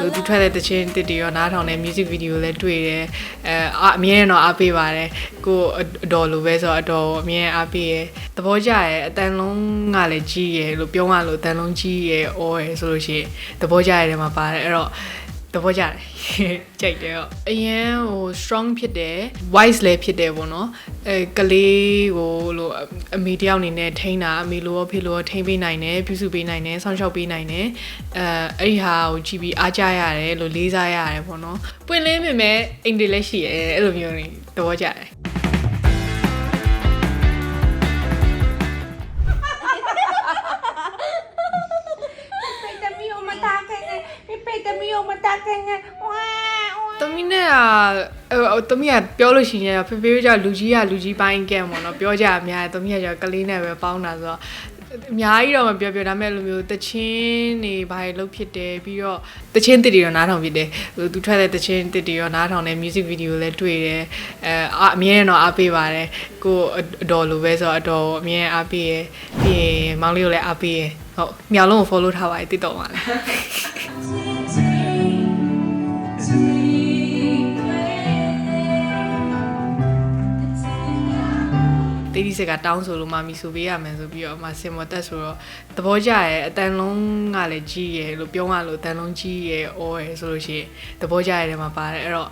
သူသူထွက်တဲ့တခြင်းတစ်တွေရောနားထောင်တဲ့ music video လည်းတွေ့တယ်အဲအာအမြဲတမ်းတော့အားပေးပါတယ်ကိုအတော်လိုပဲဆိုတော့အတော်အမြဲအားပေးရယ်သဘောကျရယ်အတန်လုံးကလည်းကြီးရယ်လို့ပြောရလို့အတန်လုံးကြီးရယ်အော်ရယ်ဆိုလို့ရှိရင်သဘောကျရတဲ့မှာပါတယ်အဲ့တော့ သဘောကျတယ်ကြိုက်တယ်တော့အရင်ဟို strong ဖြစ်တယ် wise လည်းဖြစ်တယ်ပေါ့နော်အဲကလေးကိုလို့အမေတယောက်အနေနဲ့ထိန်းတာအမေလိုရောဖေလိုရောထိန်းပေးနိုင်တယ်ပြုစုပေးနိုင်တယ်ဆောင်းရှောက်ပေးနိုင်တယ်အဲအဲ့ဒီဟာကိုကြည့်ပြီးအားကြရတယ်လို့လေးစားရတယ်ပေါ့နော်ပွင့်လင်းမြင်မဲ့အိမ်တွေလည်းရှိရဲအဲ့လိုမျိုးနေသဘောကျတယ် peta mio matake, wow. သမီးနဲ့ကဟိုသမီးကပြောလို့ရှိရင်ဖေဖေကလူကြီးကလူကြီးပိုင်းကဲပေါ့နော်ပြောကြအများသမီးကကျကလေးနဲ့ပဲပေါင်းတာဆိုတော့အများကြီးတော့မပြောပြောဒါပေမဲ့လိုမျိုးတချင်းနေဘာတွေလုပ်ဖြစ်တယ်ပြီးတော့တချင်းတစ်တွေရောနားထောင်ဖြစ်တယ်ဟိုသူထွက်တဲ့တချင်းတစ်တွေရောနားထောင်တဲ့ music video လည်းတွေ့တယ်အဲအာအမြဲတမ်းတော့အားပေးပါတယ်ကိုအတော်လိုပဲဆိုတော့အတော်အမြဲအားပေးရယ်ပြီးရင်မောင်လေးကိုလည်းအားပေးရယ်ဟုတ်မြောင်လုံးကို follow ထားပါတယ်တိတော့ပါလေ တေးဒီစက်ကတောင်းဆိုလို့မမီဆိုပေးရမယ်ဆိုပြီးတော့အမစင်မတက်ဆိုတော့သဘောကျရဲအတန်လုံးကလည်းကြီးရဲလို့ပြောရလို့အတန်လုံးကြီးရဲအော်ရဲဆိုလို့ရှိရင်သဘောကျရဲတယ်မှာပါတယ်အဲ့တော့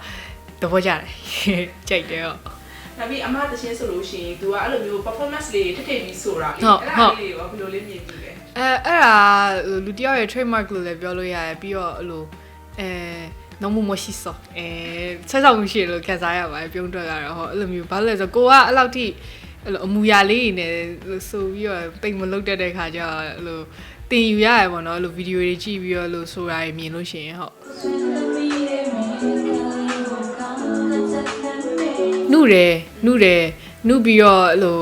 သဘောကျတယ်ကြိုက်တယ်တော့ဒါပြီးအမတချင်းဆိုလို့ရှိရင် तू ကအဲ့လိုမျိုး performance လေးထထပြီးဆိုတာလေဟုတ်အဲ့ဟုဒါတ်လေးတွေကဘယ်လိုလေးမြင်ပြီးလဲအဲအဲ့ဒါလူတစ်ယောက်ရဲ့ trademark လို့လည်းပြောလို့ရတယ်ပြီးတော့အဲ့လိုအဲနော်မမရှိစောအဲဆက်ဆောင်မှုရှိတယ်လို့ခံစားရပါတယ်ပြုံးထွက်လာတော့ဟောအဲ့လိုမျိုးဘာလို့လဲဆိုတော့ကိုကအဲ့လောက်ထိ အဲ့လိုအမူအရာလေးတွေနဲ့ဆိုပြီးတော့တိတ်မလုတ်တတ်တဲ့ခါကျတော့အဲ့လိုတင်ယူရရပေါ့နော်အဲ့လိုဗီဒီယိုတွေကြည့်ပြီးတော့လို့ဆိုတာတွေမြင်လို့ရှိရင်ဟုတ်နှုတယ်နှုတယ်နှုပြီးတော့အဲ့လို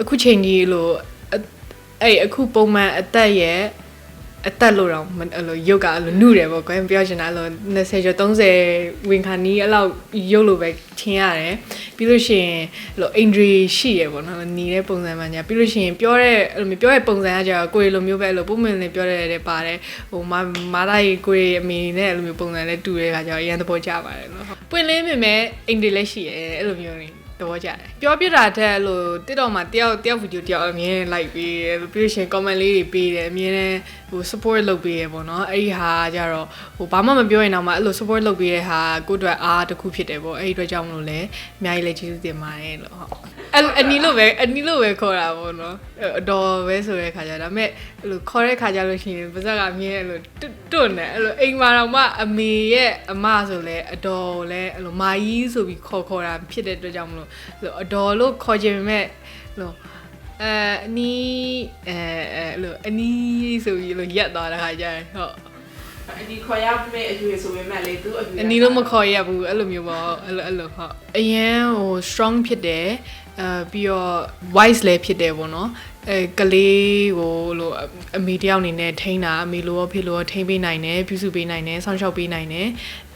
အခုချိန်ကြီးအဲ့လိုအအဲ့အခုပုံမှန်အသက်ရဲ့ အသက်လို့တော့မအဲ့လိုရုပ်ကအဲ့လိုနှုတယ်ပေါ့ကွယ်ပြောချင်တာအဲ့လို20ကျော်30ဝင်ခါနီးအဲ့လောက်ရုပ်လိုပဲထင်ရတယ်ပြီးလို့ရှိရင်အဲ့လို injury ရှိရပေါ့နော်ညီတဲ့ပုံစံမှညာပြီးလို့ရှိရင်ပြောတဲ့အဲ့လိုမျိုးပြောတဲ့ပုံစံကကြာကိုယ်လိုမျိုးပဲအဲ့လိုပုံမှန်လေးပြောတဲ့တဲ့ပါတယ်ဟိုမမာသားကြီးကိုယ်အမေနဲ့အဲ့လိုမျိုးပုံစံလေးတူတဲ့ခါကျတော့အရင်သဘောကျပါတယ်လို့ဟုတ်ပွင့်လင်းမြင်မဲ့အိမ်တွေလည်းရှိရဲအဲ့လိုမျိုးနေ သဘောကျတယ်ပြောပြတာတဲ့အဲ့လိုတစ်တော့မှတယောက်တယောက်ဗီဒီယိုတယောက်အမြင်လိုက်ပြီးတယ်ပြီးလို့ရှိရင် comment လေးတွေပေးတယ်အမြင်နဲ့ဟို support လုပ်ပေးရပေါ့နော်အဲ့ဒီဟာကျတော့ဟိုဘာမှမပြောရင်တော့မှအဲ့လို support လုပ်ပေးတဲ့ဟာကိုယ့်အတွက်အားတစ်ခုဖြစ်တယ်ပေါ့အဲ့ဒီအတွက်ကြောင့်မလို့လဲအများကြီးလည်းကျေးဇူးတင်ပါတယ်လို့ဟုတ် အဲ့အနီလို့ပဲအနီလို့ပဲခေါ်တာပေါ့နော်အတော်ပဲဆိုတဲ့ခါကျဒါပေမဲ့အဲ့လိုခေါ်တဲ့ခါကျလို့ရှိရင်ပါဇက်ကအမြင်အဲ့လိုတွတ်တွတ်နေအဲ့လိုအိမ်မှာတော့မှအမေရဲ့အမဆိုလဲအတော်လဲအဲ့လိုမာကြီးဆိုပြီးခေါ်ခေါ်တာဖြစ်တဲ့အတွက်ကြောင့်မလို့အဲ့လိုအတော်လို့ခေါ်ခြင်းပေမဲ့အဲ့လိုအဲအနီးအဲအဲ့လိုအနီးဆိုပြီးလို့ရက်သွားတဲ့ခါကျရင်ဟုတ်အဒီခေါ်ရမယ့်အရွယ်ဆိုပေမဲ့လေ तू အရွယ်အနီလို့မခေါ်ရဘူးအဲ့လိုမျိုးပေါ့အဲ့လိုအဲ့လိုဟုတ်အရင်ဟို strong ဖြစ်တယ် အဲပြီးတော့ wise လည်းဖြစ်တယ်ပေါ့နော်အဲကလေးကိုလို့အမေတယောက်အနေနဲ့ထိန်းတာအမေလိုရောဖေလိုရောထိန်းပေးနိုင်တယ်ပြုစုပေးနိုင်တယ်ဆောင်းရှောက်ပေးနိုင်တယ်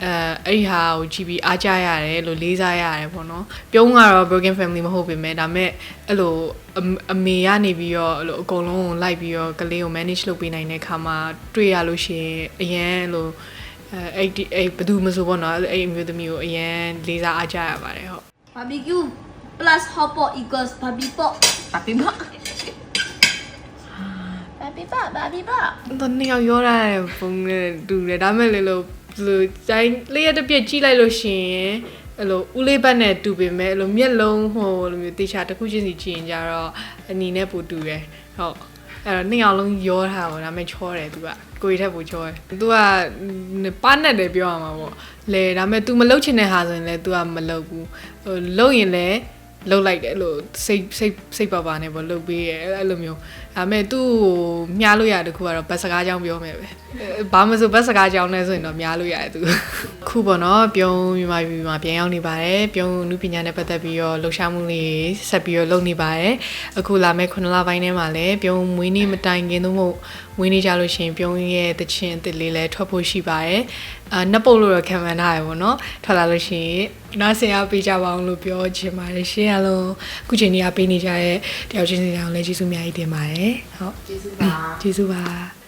အဲအဲ့ဒီဟာကိုကြည့်ပြီးအားကြရတယ်လို့လေးစားရတယ်ပေါ့နော်ပြုံးကတော့ broken family မဟုတ်ပေမဲ့ဒါပေမဲ့အဲ့လိုအမအမေကနေပြီးတော့အဲ့လိုအကုန်လုံးကိုလိုက်ပြီးတော့ကလေးကို manage လုပ်ပေးနိုင်တဲ့ခါမှာတွေ့ရလို့ရှိရင်အရင်အဲ့လိုအဲအဲ့ဒီအဲ့ဘယ်သူမဆိုပေါ့နော်အဲ့အဲ့အမျိုးသမီးကိုအရန်လေးစားအားကြရပါတယ်ဟုတ် Barbecue plus hot pot equals barbie pot. ပါပြီမ Barbie pot, barbie pot. တော့နှစ်ယောက်ရောတာပုံနဲ့တူတယ်ဒါမဲ့လေလို့ဘယ်လိုတိုင်းလေးရတစ်ပြက်ကြည့်လိုက်လို့ရှိရင်အဲ့လိုဦးလေးဘက်နဲ့တူပေမဲ့အဲ့လိုမျက်လုံးဟိုလိုမျိုးတေချာတစ်ခုချင်းစီကြည့်ရင်ကြတော့အနီနဲ့ပိုတူတယ်ဟုတ်အဲ့တော့နှစ်ယောက်လုံးရောထားပါဒါမဲ့ချောတယ်သူကကိုရီထက်ပိုချောတယ်သူကပါနဲ့တယ်ပြောရမှာပေါ့လေဒါမဲ့ तू မလုတ်ချင်တဲ့ဟာဆိုရင်လည်း तू ကမလုတ်ဘူးဟိုလုတ်ရင်လည်း လှုပ်လိုက်တယ်အဲ့လိုစိတ်စိတ်စိတ်ပါပါနဲ့ပေါ့လှုပ်ပေးရဲအဲ့လိုမျိုး ဒါပေမဲ့သူ့ကိုမြားလို့ရတဲ့ခုကတော့ဘတ်စကားကြောင်းပြောမယ်ပဲအဲဘာမှမဆိုဘတ်စကားကြောင်းနဲ့ဆိုရင်တော့မြားလို့ရတယ်သူခုပေါ့နော်ပြုံးမြန်မာပြည်မှာပြန်ရောက်နေပါတယ်ပြုံးနုပညာနဲ့ပတ်သက်ပြီးတော့လှုပ်ရှားမှုလေးဆက်ပြီးတော့လုပ်နေပါတယ်အခုလာမယ့်9လပိုင်းထဲမှာလည်းပြုံးမွေးနေ့မတိုင်ခင်သို့မဟုတ်မွေးနေ့ကြလို့ရှရင်ပြုံးရဲ့တခြင်းအစ်စ်လေးလည်းထွက်ဖို့ရှိပါတယ်အာနှစ်ပုတ်လို့တော့ခံမှန်းထားရပါတော့ထွက်လာလို့ရှိရင်နားဆင်အားပေးကြပါအောင်လို့ပြောချင်ပါတယ်ရှင်အားလုံးအခုချိန်นี้အားပေးနေကြတဲ့တယောက်ချင်းစီတိုင်းကိုလည်းကျေးဇူးအများကြီးတင်ပါတယ်ဟုတ်ကျေးဇူးပါကျေးဇူးပါ